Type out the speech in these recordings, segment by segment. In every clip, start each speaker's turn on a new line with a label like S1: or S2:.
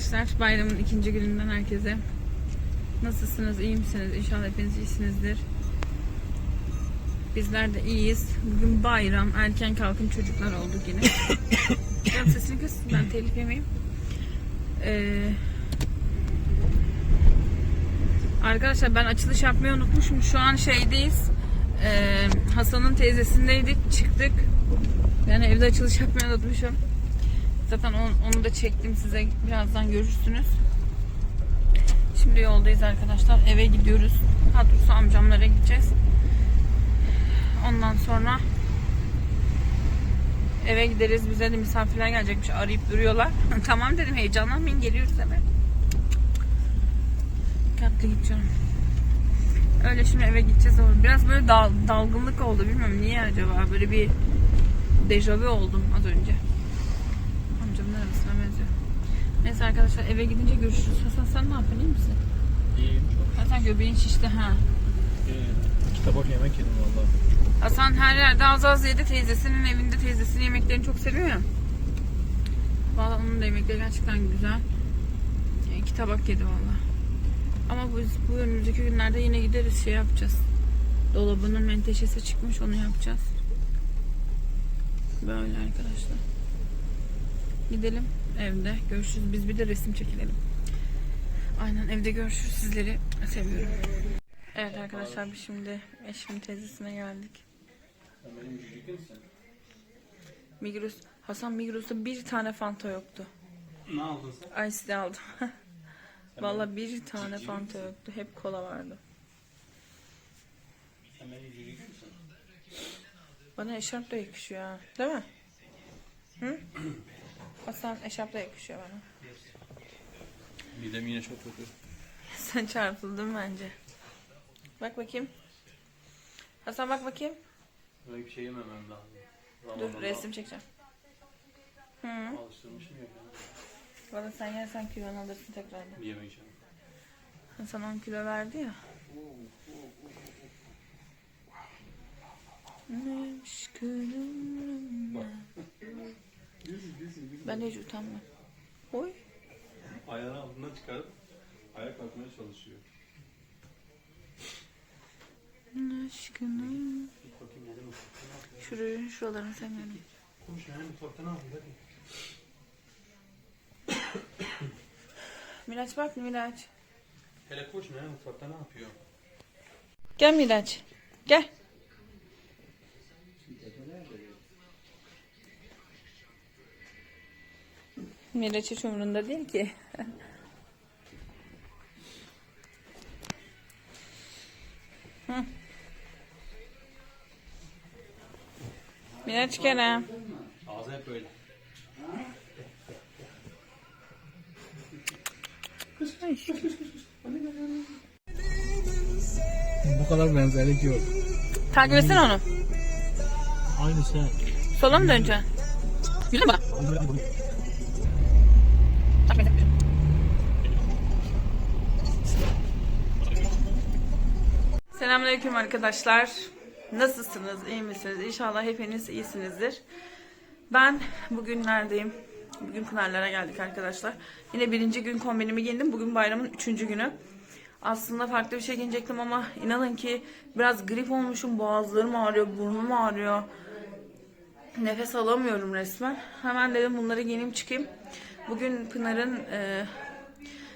S1: arkadaşlar. Bayramın ikinci gününden herkese. Nasılsınız? iyi misiniz? İnşallah hepiniz iyisinizdir. Bizler de iyiyiz. Bugün bayram. Erken kalkın çocuklar olduk yine. Canım sesini kız. Ben telif yemeyeyim. Ee, arkadaşlar ben açılış yapmayı unutmuşum. Şu an şeydeyiz. Ee, Hasan'ın teyzesindeydik. Çıktık. Yani evde açılış yapmayı unutmuşum. Zaten onu, onu da çektim size. Birazdan görürsünüz. Şimdi yoldayız arkadaşlar. Eve gidiyoruz. Hadrusu amcamlara gideceğiz. Ondan sonra eve gideriz. Bize de misafirler gelecekmiş. Arayıp duruyorlar. tamam dedim heyecanlanmayın. Geliyoruz eve. Dikkatli gideceğim. Öyle şimdi eve gideceğiz. Biraz böyle dal, dalgınlık oldu. Bilmiyorum niye acaba. Böyle bir dejavu oldum az önce. Neyse arkadaşlar eve gidince görüşürüz. Hasan sen ne yapıyorsun iyi misin?
S2: İyiyim.
S1: Hasan göbeğin şişti ha.
S2: Ee, iki tabak yemek yedim valla.
S1: Hasan her yerde az az yedi. Teyzesinin evinde teyzesinin yemeklerini çok seviyor ya. Valla onun da yemekleri gerçekten güzel. E, İki tabak yedi valla. Ama biz bu önümüzdeki günlerde yine gideriz şey yapacağız. Dolabının menteşesi çıkmış onu yapacağız. Böyle arkadaşlar. Gidelim evde görüşürüz. Biz bir de resim çekilelim. Aynen evde görüşürüz. Sizleri seviyorum. Evet arkadaşlar biz şimdi eşimin teyzesine geldik. Migros, Hasan Migros'ta bir tane Fanta yoktu.
S2: Ne aldın sen?
S1: Ice aldım. Valla bir tane Fanta yoktu. Hep kola vardı. Bana eşarp da yakışıyor ha. Değil mi? Hı? Hasan eşarp da yakışıyor bana.
S2: Midem yine çok kötü.
S1: Sen çarpıldın bence. Bak bakayım. Hasan bak bakayım.
S2: Böyle bir şey yememem lazım.
S1: Dur
S2: Zamanında
S1: resim çekeceğim. Hı.
S2: Alıştırmışım ya.
S1: Valla sen yersen kilonu alırsın tekrardan.
S2: Yemeyeceğim.
S1: Hasan 10 kilo verdi ya. Neymiş Ben hiç utanmam. Oy.
S2: Ayağını altından çıkarıp ayak kalkmaya çalışıyor. O?
S1: Şurayı, şuralarını sevmiyorum.
S2: Konuş yani mutfakta ne yapıyor hadi.
S1: Miraç bak Miraç.
S2: Hele koş ne mutfakta ne yapıyor?
S1: Gel Miraç. Gel. Miraç hiç umurunda değil ki. Miraç Kerem.
S2: Ağzı hep böyle. Bu kadar benzerlik yok.
S1: Takip etsene onu.
S2: Aynı sen.
S1: Sola mı döneceksin? Güzel mi? Selamünaleyküm arkadaşlar. Nasılsınız? İyi misiniz? İnşallah hepiniz iyisinizdir. Ben bugün neredeyim? Bugün Pınarlara geldik arkadaşlar. Yine birinci gün kombinimi giyindim. Bugün bayramın üçüncü günü. Aslında farklı bir şey giyecektim ama inanın ki biraz grip olmuşum. Boğazlarım ağrıyor, burnum ağrıyor. Nefes alamıyorum resmen. Hemen dedim bunları giyineyim çıkayım. Bugün Pınar'ın e,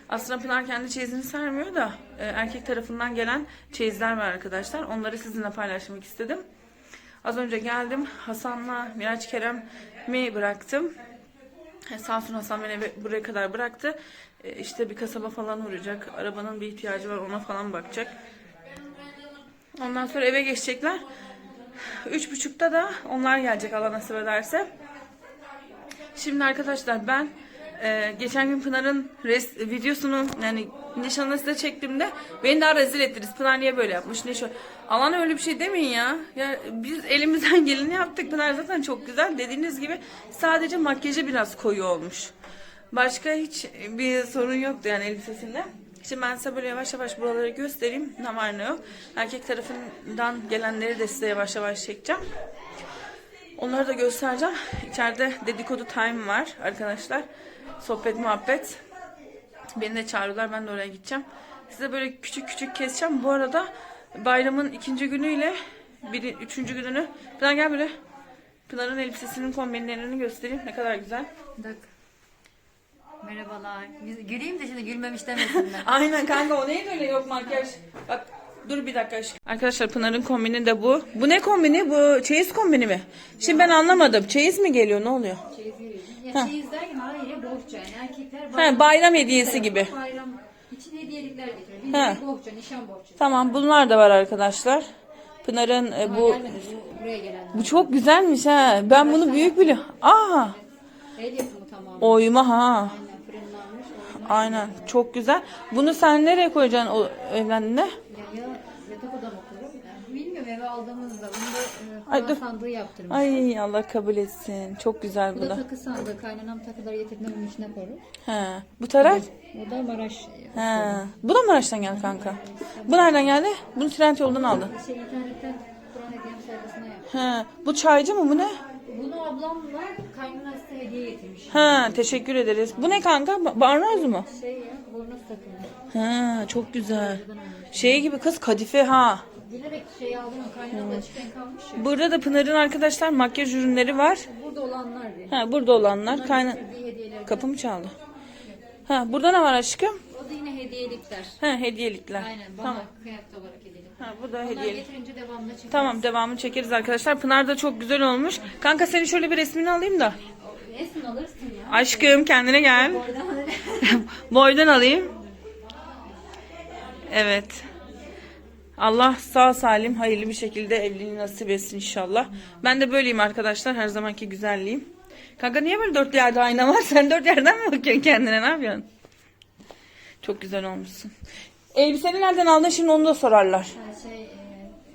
S1: aslında Pınar kendi çeyizini sermiyor da e, erkek tarafından gelen çeyizler var arkadaşlar. Onları sizinle paylaşmak istedim. Az önce geldim. Hasan'la Miraç Kerem'i bıraktım. E, Sağ olsun Hasan beni buraya kadar bıraktı. E, işte bir kasaba falan uğrayacak. Arabanın bir ihtiyacı var ona falan bakacak. Ondan sonra eve geçecekler. Üç buçukta da onlar gelecek Allah nasip ederse. Şimdi arkadaşlar ben e, geçen gün Pınar'ın res, videosunu yani nişanını size çektiğimde beni daha rezil ettiniz. Pınar niye böyle yapmış ne şu. Alan öyle bir şey demeyin ya. ya. Biz elimizden geleni yaptık. Pınar zaten çok güzel. Dediğiniz gibi sadece makyajı biraz koyu olmuş. Başka hiç bir sorun yoktu yani elbisesinde. Şimdi ben size böyle yavaş yavaş buraları göstereyim. Ne var ne yok. Erkek tarafından gelenleri de size yavaş yavaş çekeceğim. Onları da göstereceğim. İçeride dedikodu time var arkadaşlar. Sohbet muhabbet. Beni de çağırıyorlar. Ben de oraya gideceğim. Size böyle küçük küçük keseceğim. Bu arada bayramın ikinci günüyle biri, üçüncü gününü. Pınar gel böyle. Pınar'ın elbisesinin kombinlerini göstereyim. Ne kadar güzel.
S3: Dak. Merhabalar. Gü- Güleyim de şimdi gülmemiş demesinler.
S1: Aynen kanka o neydi öyle yok makyaj. Bak dur bir dakika aşkım. Arkadaşlar Pınar'ın kombini de bu. Bu ne kombini? Bu çeyiz kombini mi? Şimdi ben anlamadım. Çeyiz mi geliyor? Ne oluyor?
S3: çeyiz veriyorsun. Ya bohça yani erkekler
S1: He, bayram hediyesi gibi.
S3: Bayram için hediyelikler getiriyor. Bir de bohça, nişan bohçası.
S1: Tamam bunlar da var arkadaşlar. Pınar'ın e, bu
S3: gelmedi bu buraya gelen.
S1: bu çok güzelmiş ha. Ben bunu büyük biliyorum. Aa!
S3: El yapımı tamamen.
S1: Oyma ha.
S3: Aynen fırınlanmış. Oyma.
S1: Aynen. Çok güzel. Bunu sen nereye koyacaksın o evlendiğinde?
S3: Ya, ya yatak odam bilmiyorum eve aldığımızda bunu da e,
S1: Ay, dur.
S3: sandığı yaptırmış.
S1: Ay Allah kabul etsin. Çok güzel
S3: Bu
S1: bu
S3: da takı sandığı. Kaynanam takıları getirdiğinde bunun içine koyar.
S1: He. Bu taraf?
S3: Bu da Maraş.
S1: He. Bu da Maraş'tan geldi kanka. Bu nereden geldi? Bunu Trend yoldan aldı.
S3: Şey internetten Kur'an hediyem sayfasına yaptım.
S1: He. Bu çaycı mı bu ne?
S3: Bunu ablamla kaynanası hediye getirmiş.
S1: Ha, teşekkür ederiz. Bu ne kanka? Ba- Barnaz mı?
S3: Şey ya, bornoz takımı.
S1: Ha, çok güzel. Şey gibi kız kadife ha.
S3: Bilerek şey aldım kaynanam da açıkken kalmış ya.
S1: Burada da Pınar'ın arkadaşlar makyaj ürünleri var.
S3: Burada olanlar.
S1: Ha, burada olanlar. Kayna... Kapı mı çaldı? Ha, burada ne var aşkım?
S3: O da yine hediyelikler.
S1: Ha, hediyelikler.
S3: Aynen bana
S1: Tamam.
S3: kıyafet olarak hediyelik.
S1: Ha, bu da
S3: Onlar
S1: hediyelik.
S3: getirince devamında çekeriz.
S1: Tamam, devamını çekeriz arkadaşlar. Pınar da çok güzel olmuş. Kanka senin şöyle bir resmini alayım da.
S3: Esin alırsın ya.
S1: Aşkım kendine gel. Boydan alayım. Evet. Allah sağ salim hayırlı bir şekilde evliliğini nasip etsin inşallah. Ben de böyleyim arkadaşlar. Her zamanki güzelliğim. Kanka niye böyle dört yerde ayna var? Sen dört yerden mi bakıyorsun kendine? Ne yapıyorsun? Çok güzel olmuşsun. Elbiseni nereden aldın şimdi onu da sorarlar.
S3: Ha, şey, e,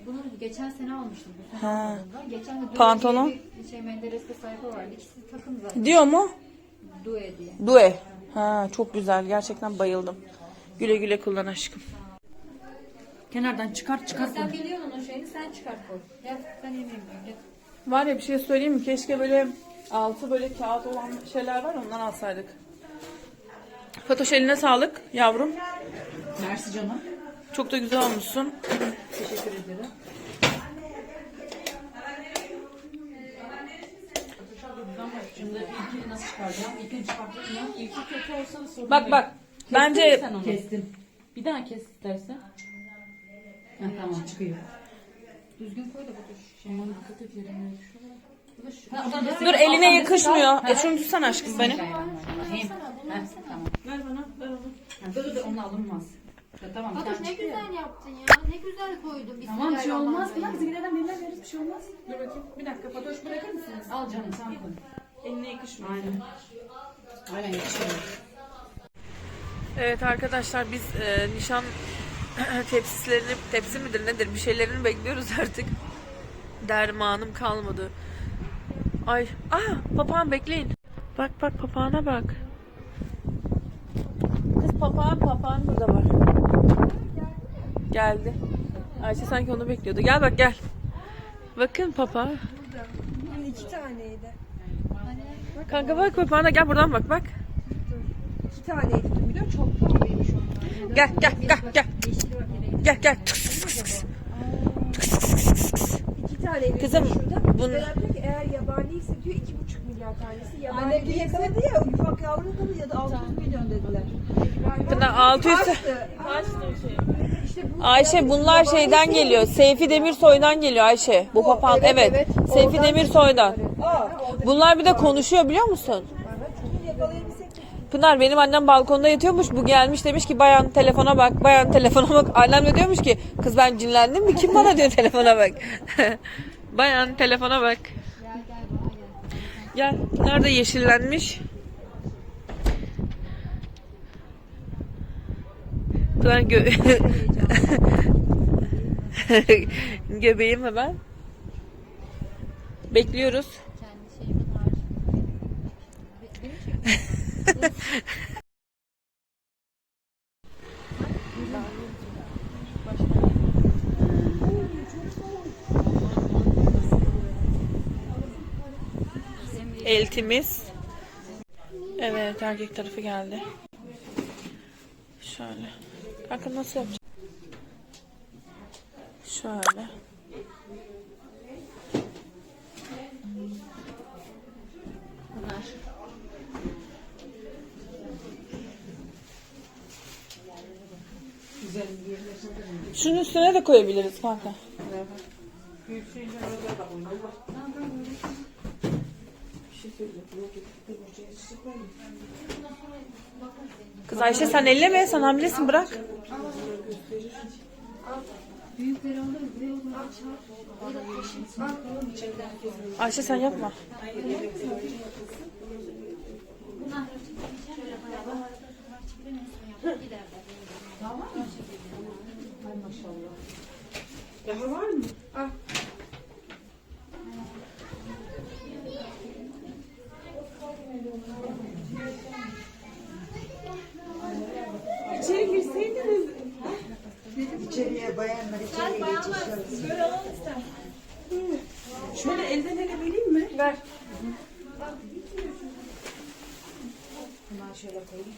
S3: bunu geçen sene almıştım. Bu sene
S1: Ha.
S3: Geçen de Due
S1: Pantolon?
S3: diye bir şey Menderes'te sayfa vardı. İkisi takım zaten.
S1: Diyor mu?
S3: Due diye.
S1: Due. Ha çok güzel. Gerçekten bayıldım. Güle güle kullan aşkım. Kenardan çıkart çıkart.
S3: Sen biliyorsun onun şeyini sen çıkart koy. Gel sen yemeğimi gel.
S1: Var ya bir şey söyleyeyim mi? Keşke böyle altı böyle kağıt olan şeyler var ondan alsaydık. Fatoş eline sağlık yavrum.
S4: Mersi canım.
S1: Çok da güzel olmuşsun.
S4: Teşekkür ederim. Şimdi ilkini nasıl çıkaracağım? İlkini çıkartacağım. İlki kötü olsa da sorun
S1: Bak bak.
S4: Kestin
S1: Bence
S4: mi sen onu? Kestim. Bir daha kes istersen. Ha, tamam çıkıyor.
S3: Düzgün koy da bu düş.
S4: Şimdi onu dikkat et yerine düşüyor.
S1: Dur eline yakışmıyor. E şunu tutsana aşkım benim.
S4: Bismillahirrahmanirrahim. Ha, tamam.
S1: Ver bana, ver onu.
S4: Dur dur onu alınmaz. Ya, tamam.
S3: Fatoş ne güzel yaptın ya. Ne güzel koydun.
S4: Tamam bir şey olmaz. Bunlar bizimkilerden birine veririz bir şey olmaz.
S1: Dur bakayım. Bir dakika Fatoş bırakır mısınız?
S4: Al canım sen koy.
S1: Eline yakışmıyor.
S4: Aynen. Aynen yakışıyor.
S1: Evet arkadaşlar biz e, nişan tepsilerini, tepsi midir nedir bir şeylerini bekliyoruz artık. Dermanım kalmadı. Ay, ah papağan bekleyin. Bak bak papağana bak. Kız papağan papağan burada var. Geldi. Ayşe sanki onu bekliyordu. Gel bak gel. Bakın papağan.
S5: İki taneydi.
S1: Kanka bak papağana gel buradan bak bak.
S5: İki taneydi dün biliyor? Çok pahalıymış onlar.
S1: Gel gel gel gel. Gel gel. Tıks tıks tıks.
S5: İki taneydi
S1: Kızım,
S5: şurada.
S1: bun-
S5: Beraber diyor ki eğer yabaniyse diyor iki buçuk milyar tanesi. Yabani değilse ya ufak yavru da ya da 600 milyon dediler.
S1: Pınar 600
S5: Kaçtı? İşte bu
S1: Ayşe bunlar şeyden geliyor. Seyfi Demirsoy'dan geliyor Ayşe. Bu papağan
S5: evet,
S1: evet. Seyfi Demirsoy'dan. Bunlar bir de konuşuyor biliyor musun? Pınar benim annem balkonda yatıyormuş. Bu gelmiş demiş ki bayan telefona bak. Bayan telefona bak. Annem de diyormuş ki kız ben cinlendim mi? Kim bana diyor telefona bak. bayan telefona bak.
S3: Gel.
S1: Pınar da yeşillenmiş. Pınar gö göbeğim hemen. Bekliyoruz.
S3: Kendi şeyimin harcı.
S1: Eltimiz. Evet erkek tarafı geldi. Şöyle. Kanka nasıl yapacağım? Şöyle. Şunun üstüne de koyabiliriz kanka. Kız Ayşe sen elleme sen hamilesin bırak.
S3: Büyükleri alır buraya olur.
S1: Ayşe yapma.
S5: Daha var mı? İçeri girseydiniz.
S6: İçeriye bayanlar içeriye geçiş
S5: Şöyle elden ele vereyim mi? Ver.
S6: Bundan şöyle koyayım.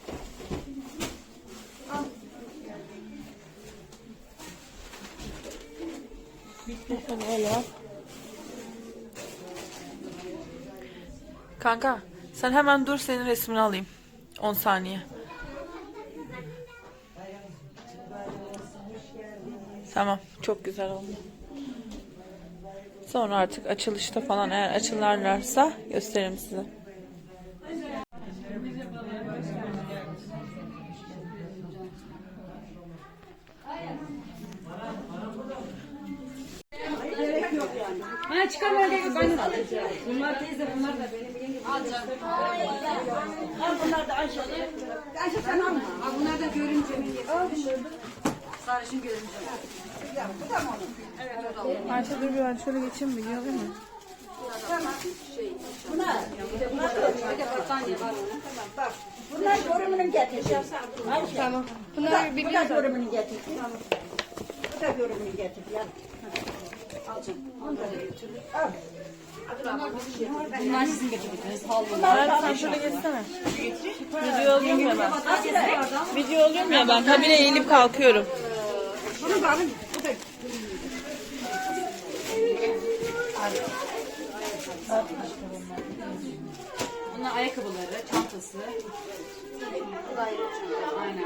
S1: Kanka sen hemen dur senin resmini alayım. 10 saniye. Tamam çok güzel oldu. Sonra artık açılışta falan eğer açılarlarsa gösteririm size.
S5: Ha çıkar öyle ben Bunlar teyze bunlar da benim yengem. Al bunlar da Ayşe. Sen alma.
S3: Aa, bunlar da görünce mi?
S5: Sarışın görünce. Ya bu da mı onun?
S1: Ayşe dur bir ben şöyle geçeyim mi? Yok mu?
S5: Bunlar. Bunlar da bir de battaniye var onun. Bak. Bunlar görümünü getirdi. Ayşe. Tamam. Bunlar bu da görümünü getirdi. Bu da görümünü getirdi. Al canım. Onu da götür. Al.
S4: Bunlar sizin getirdiniz. Havlu.
S1: Hayır sen şöyle geçsene. Video alıyorum ya ben. Video alıyorum ya ben. Habire eğilip kalkıyorum.
S4: Bunlar ayakkabıları, çantası. Aynen.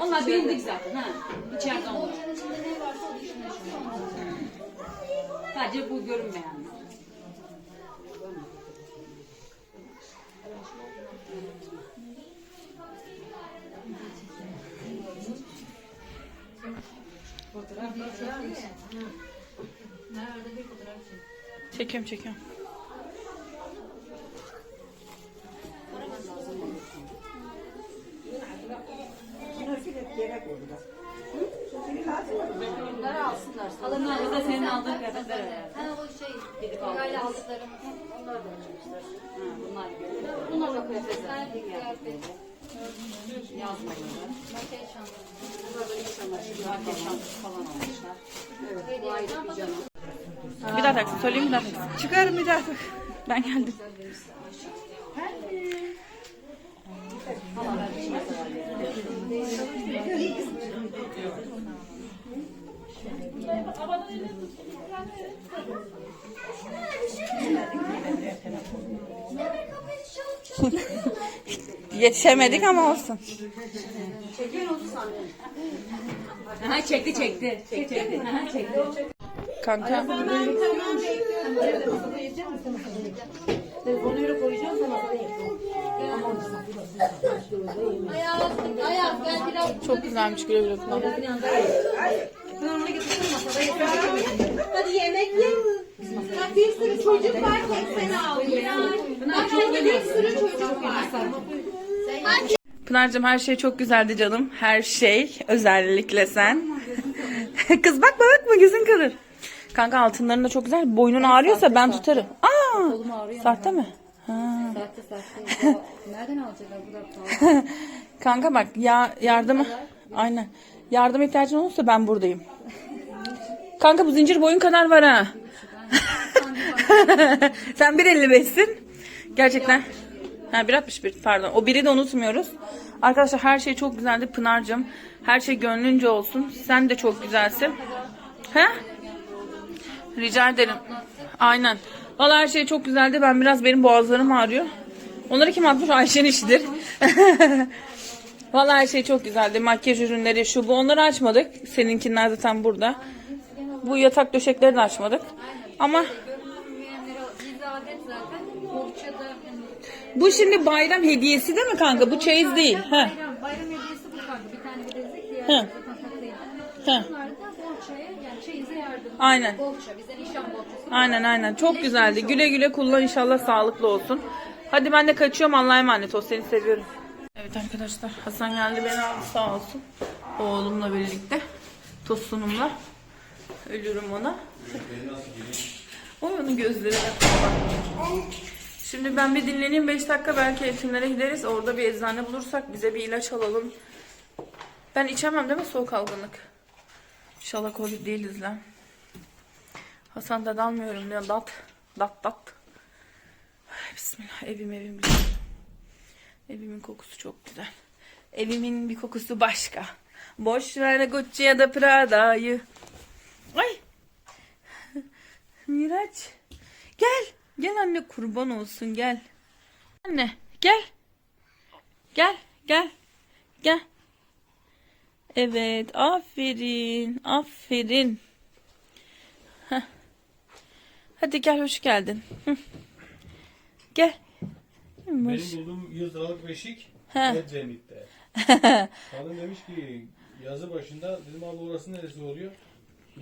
S4: Onlar bilindik zaten ha. İçeride onlar. Sadece bu görünmeyen.
S1: Çekiyorum çekiyorum.
S5: Bunları alsınlar.
S4: Bunlar da senin aldığın kıyafetler herhalde.
S3: Ha o şey. Parayla aldıklarım.
S5: Onlar da almışlar.
S4: Ha, bunlar
S5: Bunlar da kıyafetler.
S3: Ben de kıyafet.
S4: yazmaları.
S3: Makyaj çantası.
S5: Bunlar da.
S4: Makyaj çantası falan almışlar.
S5: Evet. Bu ayrı pijama.
S1: Bir daha taksın söyleyeyim bir daha. Çıkarım bir daha. Ben geldim. Yetişemedik ama olsun.
S4: Aha çekti çekti. Çekti. Aha çekti.
S1: Kanka.
S3: Ayağı, ayağı gel biraz.
S1: Çok güzelmiş güle güle kullan.
S5: Ben onu getirdim masada. Hadi yemek ye.
S7: bir sürü çocuk var tek seni almıyor. Bak burada bir sürü çocuk var.
S1: Pınar'cığım her şey çok güzeldi canım. Her şey. Özellikle sen. Kız bakma bakma gözün kırır. Kanka altınların da çok güzel. Boynun ağrıyorsa ben tutarım. Aa,
S3: Kolum ağrıyor.
S1: sahte mi? Ha.
S3: Sahte sahte. Nereden alacaklar bu da?
S1: Kanka bak ya yardıma aynen. Yardım ihtiyacın olursa ben buradayım. Kanka bu zincir boyun kadar var ha. Sen 1.55'sin. Gerçekten. Ha 1.61 pardon. O biri de unutmuyoruz. Arkadaşlar her şey çok güzeldi Pınar'cığım. Her şey gönlünce olsun. Sen de çok güzelsin. He? Rica ederim. Aynen. Vallahi her şey çok güzeldi. Ben biraz benim boğazlarım ağrıyor. Onları kim atmış? Ayşe'nin işidir. Vallahi her şey çok güzeldi. Makyaj ürünleri şu bu. Onları açmadık. Seninkiler zaten burada. Bu yatak döşekleri de açmadık. Ama bu şimdi bayram hediyesi değil mi kanka? Bu çeyiz değil. Ha.
S3: bayram, hediyesi bu kanka. Bir tane bilezik diğer
S1: Hı.
S3: yardım.
S1: Aynen. Aynen aynen. Çok güzeldi. Güle güle kullan inşallah sağlıklı olsun. Hadi ben de kaçıyorum. Allah'a emanet ol. Seni seviyorum. Evet arkadaşlar. Hasan geldi beni aldı sağ olsun. Oğlumla birlikte. Tosunumla. Ölürüm ona. Oy onun gözleri. Şimdi ben bir dinleneyim 5 dakika belki eğitimlere gideriz. Orada bir eczane bulursak bize bir ilaç alalım. Ben içemem değil mi soğuk algınlık? İnşallah covid değiliz lan. Hasan da dalmıyorum diyor. Dat. Dat dat. Bismillah. Evim evim güzel. Evimin kokusu çok güzel. Evimin bir kokusu başka. Boş ver Gucci ya da Prada'yı. Ay. Miraç. Gel. Gel anne kurban olsun gel. Anne gel. Gel gel. Gel. Evet aferin aferin. Heh. Hadi gel hoş geldin. Hı. Gel.
S2: Benim bulduğum 100 liralık beşik
S1: He.
S2: Edremit'te. Kadın demiş ki yazı başında dedim abi orası neresi oluyor?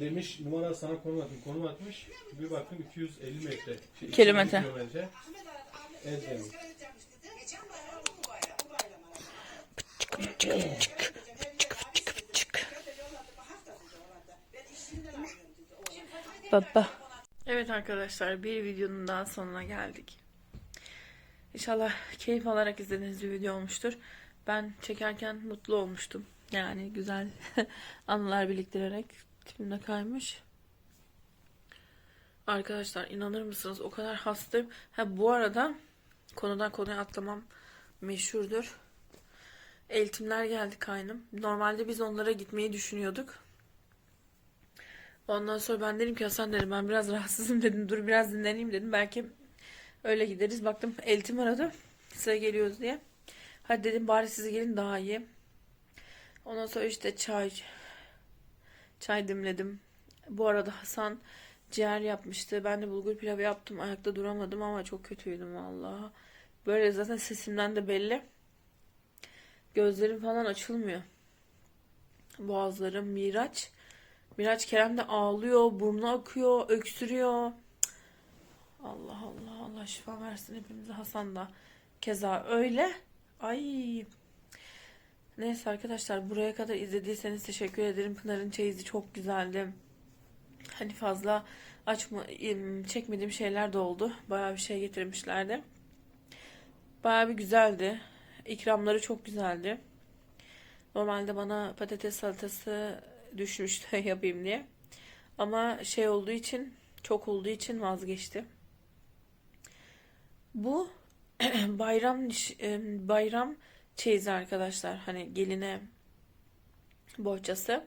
S2: Demiş numara sana konum atayım. Konum atmış. Bir baktım 250 metre. Şey,
S1: Kilometre.
S2: 250 kilometre. Edremit.
S1: Baba. Evet arkadaşlar bir videonun daha sonuna geldik. İnşallah keyif alarak izlediğiniz bir video olmuştur. Ben çekerken mutlu olmuştum. Yani güzel anılar biriktirerek tipimde kaymış. Arkadaşlar inanır mısınız o kadar hastayım. Ha bu arada konudan konuya atlamam meşhurdur. Eğitimler geldi kaynım. Normalde biz onlara gitmeyi düşünüyorduk. Ondan sonra ben dedim ki Hasan dedim ben biraz rahatsızım dedim. Dur biraz dinleneyim dedim. Belki öyle gideriz. Baktım eltim aradı. Size geliyoruz diye. Hadi dedim bari size gelin daha iyi. Ondan sonra işte çay çay demledim. Bu arada Hasan ciğer yapmıştı. Ben de bulgur pilavı yaptım. Ayakta duramadım ama çok kötüydüm vallahi. Böyle zaten sesimden de belli. Gözlerim falan açılmıyor. Boğazlarım miraç. Miraç Kerem de ağlıyor, burnu akıyor, öksürüyor. Allah Allah Allah şifa versin hepimize. Hasan da keza öyle. Ay. Neyse arkadaşlar buraya kadar izlediyseniz teşekkür ederim. Pınar'ın çeyizi çok güzeldi. Hani fazla açma çekmediğim şeyler de oldu. Bayağı bir şey getirmişlerdi. Bayağı bir güzeldi. İkramları çok güzeldi. Normalde bana patates salatası düşmüştü yapayım diye. Ama şey olduğu için, çok olduğu için vazgeçtim. Bu bayram e, bayram çeyizi arkadaşlar. Hani geline bohçası.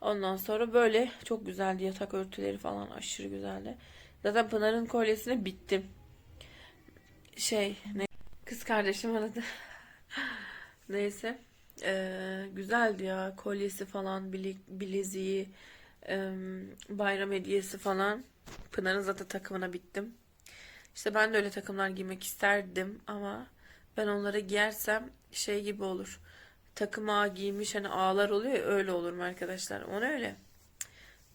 S1: Ondan sonra böyle çok güzeldi. Yatak örtüleri falan aşırı güzeldi. Zaten Pınar'ın kolyesine bittim. Şey ne? Kız kardeşim aradı. Neyse. Ee, güzeldi ya. Kolyesi falan, bile- bileziği, em, bayram hediyesi falan. Pınar'ın zaten takımına bittim. İşte ben de öyle takımlar giymek isterdim ama ben onları giyersem şey gibi olur. Takım ağa giymiş hani ağlar oluyor ya öyle olurum arkadaşlar. Ona öyle.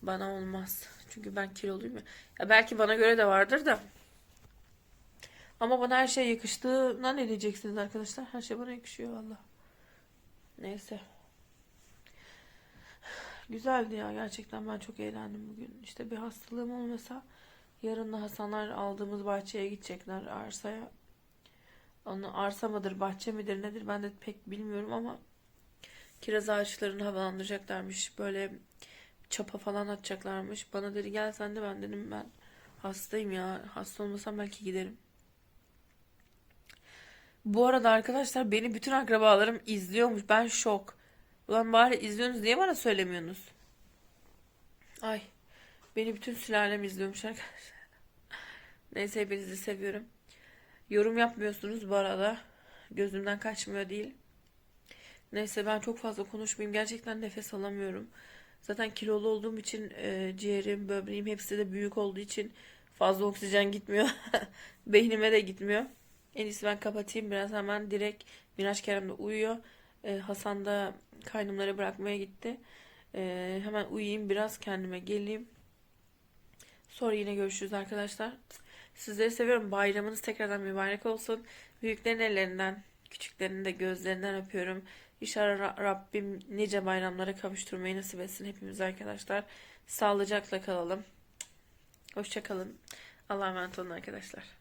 S1: Bana olmaz. Çünkü ben kiloluyum ya. ya. Belki bana göre de vardır da. Ama bana her şey yakıştığına ne diyeceksiniz arkadaşlar? Her şey bana yakışıyor valla. Neyse. Güzeldi ya gerçekten ben çok eğlendim bugün. İşte bir hastalığım olmasa yarın da Hasanlar aldığımız bahçeye gidecekler arsaya. Onu arsa mıdır bahçe midir nedir ben de pek bilmiyorum ama kiraz ağaçlarını havalandıracaklarmış. Böyle çapa falan atacaklarmış. Bana dedi gel sen de ben dedim ben hastayım ya. Hasta olmasam belki giderim. Bu arada arkadaşlar beni bütün akrabalarım izliyormuş. Ben şok. Ulan bari izliyorsunuz diye bana söylemiyorsunuz. Ay. Beni bütün sülalem izliyormuş arkadaşlar. Neyse hepinizi seviyorum. Yorum yapmıyorsunuz bu arada. Gözümden kaçmıyor değil. Neyse ben çok fazla konuşmayayım. Gerçekten nefes alamıyorum. Zaten kilolu olduğum için e, ciğerim, böbreğim hepsi de büyük olduğu için fazla oksijen gitmiyor. Beynime de gitmiyor. En iyisi ben kapatayım biraz hemen direkt Miraç Kerem de uyuyor. E, Hasan da kaynımları bırakmaya gitti. E, hemen uyuyayım biraz kendime geleyim. Sonra yine görüşürüz arkadaşlar. Sizleri seviyorum. Bayramınız tekrardan mübarek olsun. Büyüklerin ellerinden, küçüklerin de gözlerinden öpüyorum. İnşallah Ra- Rabbim nice bayramlara kavuşturmayı nasip etsin hepimiz arkadaşlar. Sağlıcakla kalalım. Hoşça kalın. Allah'a emanet olun arkadaşlar.